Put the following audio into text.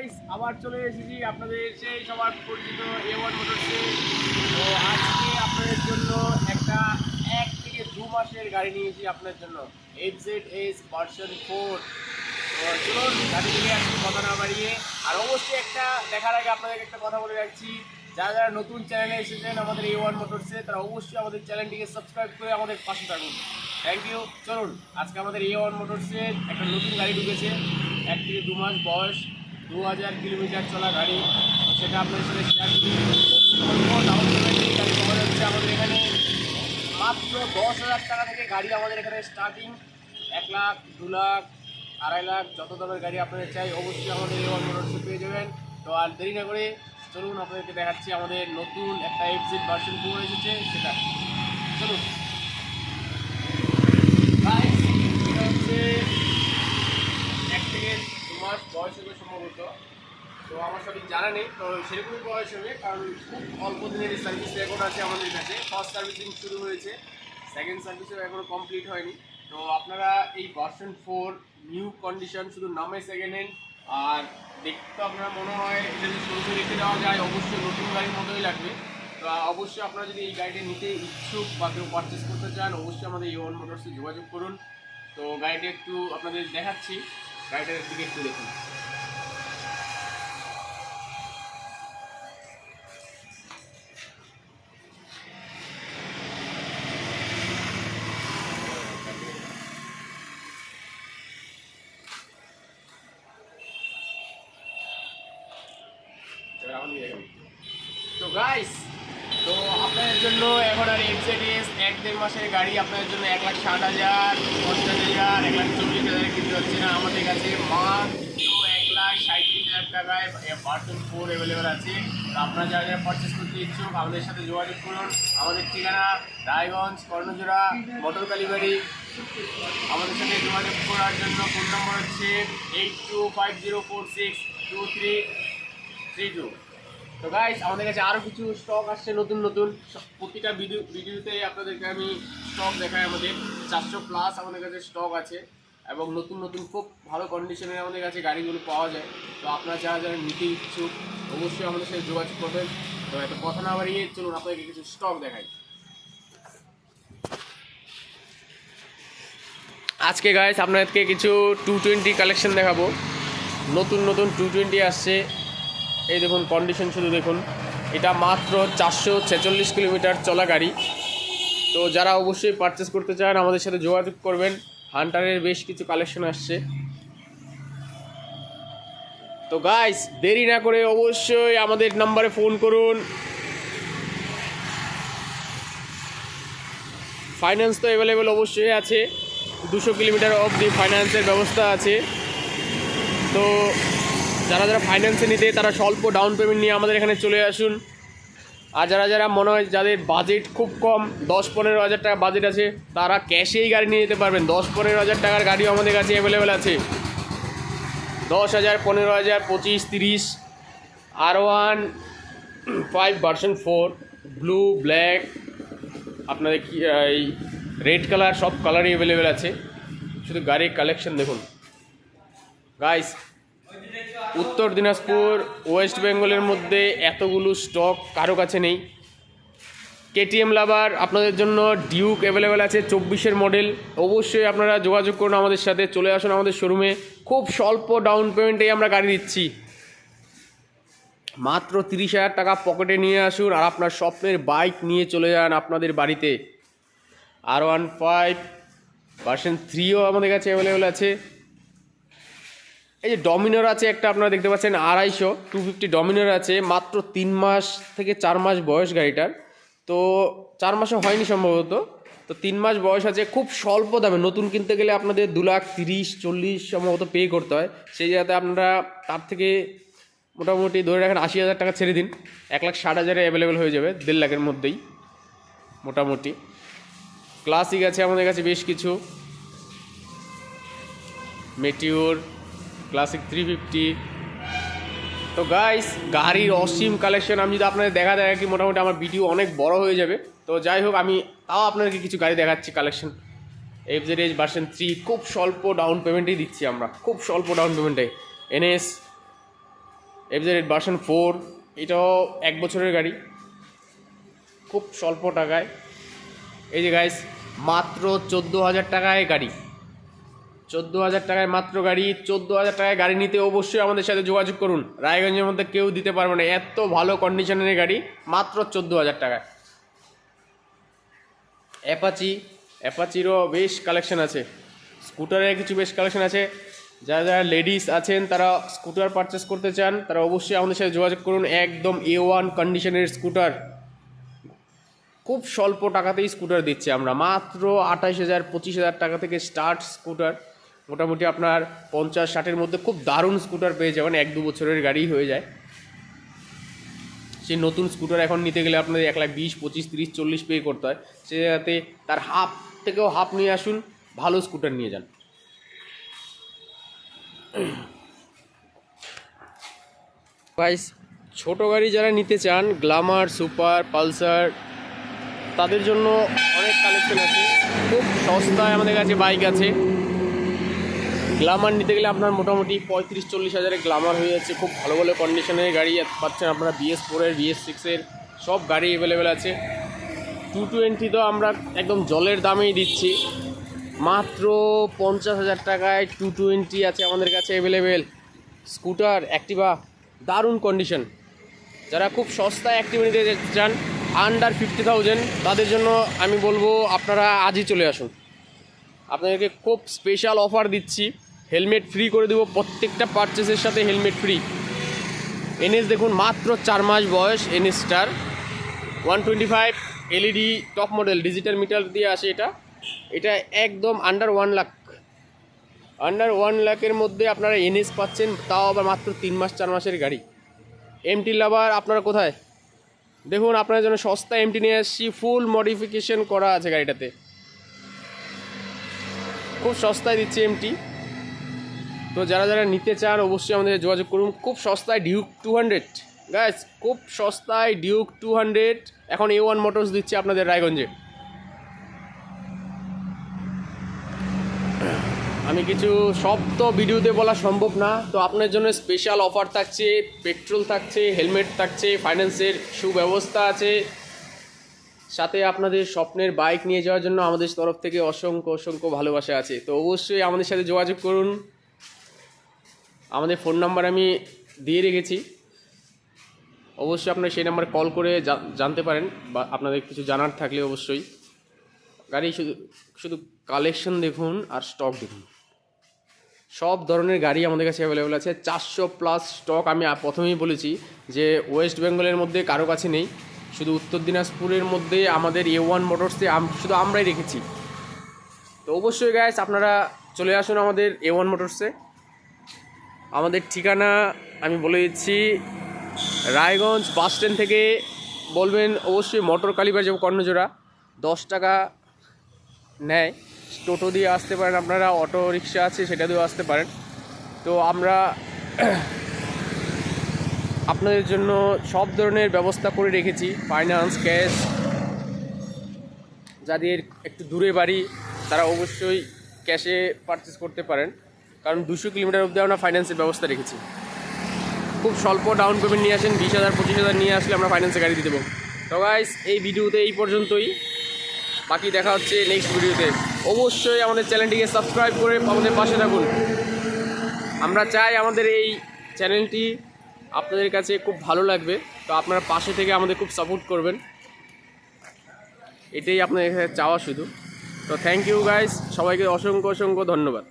Guys আবার চলে এসেছি আপনাদের সেই সবার পরিচিত এ ওয়ান মোটরসে তো আজকে আপনাদের জন্য একটা এক থেকে দু মাসের গাড়ি নিয়েছি আপনার জন্য। Eight Z S version four তো চলুন, গাড়ি থেকে আসছি কথা না বাড়িয়ে, আর অবশ্যই একটা দেখার আগে আপনাদেরকে একটা কথা বলে রাখছি। যারা যারা নতুন চ্যানেলে এসেছেন আমাদের এ ওয়ান মোটরসে তারা অবশ্যই আমাদের চ্যানেলটিকে সাবস্ক্রাইব করে আমাদের পাশে থাকুন। থ্যাংক ইউ চলুন, আজকে আমাদের এ ওয়ান মোটরসে একটা নতুন গাড়ি ঢুকেছে। এক থেকে দু মাস বয়স। দু হাজার কিলোমিটার চলা গাড়ি। সেটা আপনাদের সাথে শেয়ার করি যাচ্ছে আমাদের এখানে। মাত্র দশ হাজার টাকা থেকে গাড়ি আমাদের এখানে স্টার্টিং এক লাখ, দু লাখ, আড়াই লাখ, যত দামের গাড়ি আপনাদের চাই, অবশ্যই আমাদের এ ওয়ান পেয়ে যাবেন। তো আর দেরি না করে চলুন, আপনাদেরকে দেখাচ্ছি আমাদের নতুন একটা এক্সিট ভার্সন ফোর এসেছে, সেটা চলুন Guys, এটা হচ্ছে এক থেকে দু মাস বয়স হবে সম্ভবত তো আমার সঠিক জানা নেই সেরকমই বয়স হবে, কারণ খুব অল্প দিনের সার্ভিস রেকর্ড আছে আমাদের কাছে। ফার্স্ট সার্ভিসিং শুরু হয়েছে সেকেন্ড সার্ভিসও এখনও কমপ্লিট হয়নি। তো আপনারা এই ভার্সন ফোর নিউ কন্ডিশন শুধু নামে সেকেন্ড হ্যান্ড আর দেখতে আপনারা মনে হয় এটা যদি সরষে রেখে দেওয়া যায়, অবশ্যই নতুন গাড়ির মতোই লাগবে। তো অবশ্যই আপনারা যদি এই গাড়িটা নিতে ইচ্ছুক বা কেউ পারচেস করতে চান, অবশ্যই আমাদের ইওয়ান মোটরসে যোগাযোগ করুন। তো গাড়িটা একটু আপনাদের দেখাচ্ছি, গাড়িটার দিকে একটু দেখুন। তো গাইস তো আপনাদের জন্য এখন আর এক্সেডিএস এক দেড় মাসের গাড়ি আপনাদের জন্য এক লাখ ষাট হাজার, পঞ্চাশ হাজার, এক লাখ চল্লিশ হাজার কিনতে হচ্ছে না আমাদের কাছে। মাত্র এক লাখ সাঁত্রিশ হাজার টাকায় ভার্সন ফোর অ্যাভেলেবেল আছে। আপনারা যারা যারা পারচেস করতে ইচ্ছুক, আমাদের সাথে যোগাযোগ করুন। আমাদের ঠিকানা রায়গঞ্জ, কর্ণজোড়া মোটর কালীবাড়ি আমাদের সাথে যোগাযোগ করার জন্য ফোন নম্বর হচ্ছে eight two five zero four six two three three two তো গাইস আমাদের কাছে আরও কিছু স্টক আসছে নতুন নতুন। প্রতিটা ভিডিও ভিডিওতে আপনাদেরকে আমি স্টক দেখাই আমাদের। চারশো প্লাস আমাদের কাছে স্টক আছে এবং নতুন নতুন খুব ভালো কন্ডিশনের আমাদের কাছে গাড়িগুলো পাওয়া যায়। তো আপনারা যারা যারা নিতে ইচ্ছুক, অবশ্যই আমাদের সাথে যোগাযোগ করবেন। তো এত কথা না বাড়িয়ে চলুন, আপনাদেরকে কিছু স্টক দেখাই। আজকে গাইস আপনাদেরকে কিছু টু টোয়েন্টি কালেকশন দেখাবো। নতুন নতুন টু টোয়েন্টি আসছে। এই দেখুন কন্ডিশন শুধু দেখুন। এটা মাত্র চারশো ছেচল্লিশ কিলোমিটার চলা গাড়ি। তো যারা অবশ্যই পারচেস করতে চান, আমাদের সাথে যোগাযোগ করবেন। হান্টারের বেশ কিছু কালেকশন আসছে। তো গাইস দেরি না করে অবশ্যই আমাদের নাম্বারে ফোন করুন। ফাইন্যান্স তো অ্যাভেলেবেল অবশ্যই আছে। দুশো কিলোমিটার অবধি ফাইন্যান্সের ব্যবস্থা আছে। তো যারা যারা ফাইন্যান্সে নিতে, তারা স্বল্প ডাউন পেমেন্ট নিয়ে আমাদের এখানে চলে আসুন। আর যারা যারা মনে হয় যাদের বাজেট খুব কম, দশ পনেরো হাজার টাকা বাজেট আছে, তারা ক্যাশেই গাড়ি নিয়ে যেতে পারবেন। দশ পনেরো হাজার টাকার গাড়িও আমাদের কাছে অ্যাভেলেবেল আছে। দশ হাজার, পনেরো হাজার, পঁচিশ, তিরিশ R one five version four blue black আপনাদের কি এই রেড কালার সব কালারই অ্যাভেলেবেল আছে। শুধু গাড়ির কালেকশন দেখুন। গাইস উত্তর দিনাজপুর, ওয়েস্ট বেঙ্গলের মধ্যে এতগুলো স্টক কারও কাছে নেই। কেটিএম লাভার আপনাদের জন্য ডিউক অ্যাভেলেবেল আছে, চব্বিশের মডেল অবশ্যই আপনারা যোগাযোগ করুন আমাদের সাথে, চলে আসুন আমাদের শোরুমে খুব স্বল্প ডাউন পেমেন্টেই আমরা গাড়ি দিচ্ছি। মাত্র তিরিশ হাজার টাকা পকেটে নিয়ে আসুন আর আপনার স্বপ্নের বাইক নিয়ে চলে যান আপনাদের বাড়িতে। আর ওয়ান ফাইভ ভার্সন থ্রিও আমাদের কাছে অ্যাভেলেবেল আছে। এই যে ডমিনোর আছে একটা আপনারা দেখতে পাচ্ছেন, আড়াইশো টু ফিফটি ডমিনোর আছে, মাত্র তিন মাস থেকে চার মাস বয়স গাড়িটার। তো চার মাসও হয়নি সম্ভবত। তো তিন মাস বয়স আছে, খুব স্বল্প দামে, নতুন কিনতে গেলে আপনাদের দু লাখ তিরিশ, চল্লিশ সম্ভবত পে করতে হয়। সেই জায়গাতে আপনারা তার থেকে মোটামুটি ধরে রাখেন আশি হাজার টাকা ছেড়ে দিন। এক লাখ ষাট হাজারে অ্যাভেলেবেল হয়ে যাবে, দেড় লাখের মধ্যেই, মোটামুটি। ক্লাসিক আছে আমাদের কাছে বেশ কিছু। মেটিওর ক্লাসিক থ্রি ফিফটি তো গাইস গাড়ির অসীম কালেকশন আমি যদি আপনাদের দেখা দেয় কি, মোটামুটি আমার ভিডিও অনেক বড় হয়ে যাবে। তো যাই হোক, আমি তাও আপনাদেরকে কিছু গাড়ি দেখাচ্ছি collection F Z H version three খুব স্বল্প ডাউন পেমেন্টেই দিচ্ছি আমরা। খুব স্বল্প ডাউন পেমেন্টে এনএস এফজেড ভার্সন ফোর এটাও এক বছরের গাড়ি। খুব স্বল্প টাকায়। এই যে গাইস মাত্র চোদ্দ হাজার টাকায় গাড়ি। চোদ্দ হাজার টাকায় মাত্র গাড়ি, চোদ্দ হাজার টাকায় গাড়ি নিতে অবশ্যই আমাদের সাথে যোগাযোগ করুন। রায়গঞ্জের মধ্যে কেউ দিতে পারবে না। এত ভালো কন্ডিশনের গাড়ি, মাত্র চোদ্দ হাজার টাকায়। অ্যাপাচি অ্যাপাচিরও বেশ কালেকশন আছে। স্কুটারের কিছু বেশ কালেকশন আছে। যারা যারা লেডিস আছেন, তারা স্কুটার পারচেস করতে চান, তারা অবশ্যই আমাদের সাথে যোগাযোগ করুন। একদম এ ওয়ান কন্ডিশনের স্কুটার খুব স্বল্প টাকাতেই স্কুটার দিচ্ছি আমরা। মাত্র আঠাশ হাজার, পঁচিশ হাজার টাকা থেকে স্টার্ট স্কুটার মোটামুটি আপনার পঞ্চাশ, ষাটের মধ্যে খুব দারুণ স্কুটার পেয়ে যাবেন, এক দু বছরের গাড়ি হয়ে যায়। সেই নতুন স্কুটার এখন নিতে গেলে আপনাদের এক লাখ বিশ, পঁচিশ, তিরিশ, চল্লিশ পে করতে হয়। সে যাতে তার হাফ থেকেও হাফ নিয়ে আসুন, ভালো স্কুটার নিয়ে যান। গাইস ছোট গাড়ি যারা নিতে চান গ্লামার সুপার পালসার তাদের জন্য অনেক কালেকশন আছে। খুব সস্তায় আমাদের কাছে বাইক আছে। গ্লামার নিতে গেলে আপনার মোটামুটি পঁয়ত্রিশ, চল্লিশ হাজারে গ্লামার হয়ে যাচ্ছে। খুব ভালো ভালো কন্ডিশনের গাড়ি পাচ্ছেন আপনারা বিএস ফোরের বিএস সিক্সের সব গাড়ি অ্যাভেলেবেল আছে। টু টোয়েন্টি তো আমরা একদম জলের দামেই দিচ্ছি। মাত্র পঞ্চাশ হাজার টাকায় টু টোয়েন্টি আছে আমাদের কাছে অ্যাভেলেবেল স্কুটার অ্যাক্টিভা দারুণ কন্ডিশন যারা খুব সস্তায় অ্যাক্টিভা নিতে চান আন্ডার ফিফটি থাউজেন্ড তাদের জন্য আমি বলব আপনারা আজই চলে আসুন। আপনাদেরকে খুব স্পেশাল অফার দিচ্ছি। হেলমেট ফ্রি করে দেবো, প্রত্যেকটা পারচেসের সাথে হেলমেট ফ্রি। এনএস দেখুন, মাত্র চার মাস বয়স এনএসটার। One twenty five LED top model digital meter দিয়ে আসে এটা। এটা একদম under one lakh under one লাখের মধ্যে আপনারা এনএস পাচ্ছেন, তাও আবার মাত্র তিন মাস, চার মাসের গাড়ি। এমটি লাভার আপনারা কোথায়? দেখুন, আপনার জন্য সস্তা এমটি নিয়ে আসছি ফুল মডিফিকেশন করা আছে গাড়িটাতে। খুব সস্তায় দিচ্ছে এমটি তো যারা যারা নিতে চান, অবশ্যই আমাদের যোগাযোগ করুন। খুব সস্তায় ডিউক টু হান্ড্রেড গ্যাস খুব সস্তায় ডিউক টু হান্ড্রেড এখন এ ওয়ান মোটরস দিচ্ছে আপনাদের রায়গঞ্জে। আমি কিছু সব তো ভিডিওতে বলা সম্ভব না। তো আপনার জন্য স্পেশাল অফার থাকছে পেট্রোল থাকছে হেলমেট থাকছে ফাইন্যান্সের সুব্যবস্থা আছে। সাথে আপনাদের স্বপ্নের বাইক নিয়ে যাওয়ার জন্য আমাদের তরফ থেকে অসংখ্য অসংখ্য ভালোবাসা আছে। তো অবশ্যই আমাদের সাথে যোগাযোগ করুন। আমাদের ফোন নাম্বার আমি দিয়ে রেখেছি। অবশ্যই আপনারা সেই নাম্বারে কল করে জানতে পারেন বা আপনাদের কিছু জানার থাকলে অবশ্যই। গাড়ি শুধু শুধু কালেকশন দেখুন আর স্টক দেখুন। সব ধরনের গাড়ি আমাদের কাছে অ্যাভেলেবেল আছে। চারশো প্লাস স্টক আমি প্রথমেই বলেছি যে ওয়েস্ট বেঙ্গলের মধ্যে কারও কাছে নেই। শুধু উত্তর দিনাজপুরের মধ্যে আমাদের এ ওয়ান মোটরসে শুধু আমরাই রেখেছি। তো অবশ্যই গ্যাস আপনারা চলে আসুন আমাদের এ ওয়ান মোটরসে আমাদের ঠিকানা আমি বলে দিচ্ছি, রায়গঞ্জ বাস স্ট্যান্ড থেকে বলবেন অবশ্যই মোটর যাব কর্ণজোড়া। দশ টাকা নেয়। টোটো দিয়ে আসতে পারেন আপনারা, অটো রিক্সা আছে সেটা দিয়েও আসতে পারেন। তো আমরা আপনাদের জন্য সব ধরনের ব্যবস্থা করে রেখেছি। ফাইন্যান্স ক্যাশ যাদের একটু দূরে বাড়ি, তারা অবশ্যই ক্যাশে পারচেস করতে পারেন। কারণ দুশো কিলোমিটার অবধি আমরা ফাইন্যান্সের ব্যবস্থা রেখেছি। খুব স্বল্প ডাউন পেমেন্ট নিয়ে আসেন, বিশ হাজার, পঁচিশ হাজার নিয়ে আসলে আমরা ফাইন্যান্সে গাড়ি দিয়ে দেবো। তো গাইস এই ভিডিওতে এই পর্যন্তই। বাকি দেখা হচ্ছে নেক্সট ভিডিওতে। অবশ্যই আমাদের চ্যানেলটিকে সাবস্ক্রাইব করে আমাদের পাশে থাকুন। আমরা চাই আমাদের এই চ্যানেলটি আপনাদের কাছে খুব ভালো লাগবে। তো আপনারা পাশে থেকে আমাদের খুব সাপোর্ট করবেন। এটাই আপনাদের চাওয়া শুধু। তো থ্যাংক ইউ গাইস সবাইকে অসংখ্য অসংখ্য ধন্যবাদ।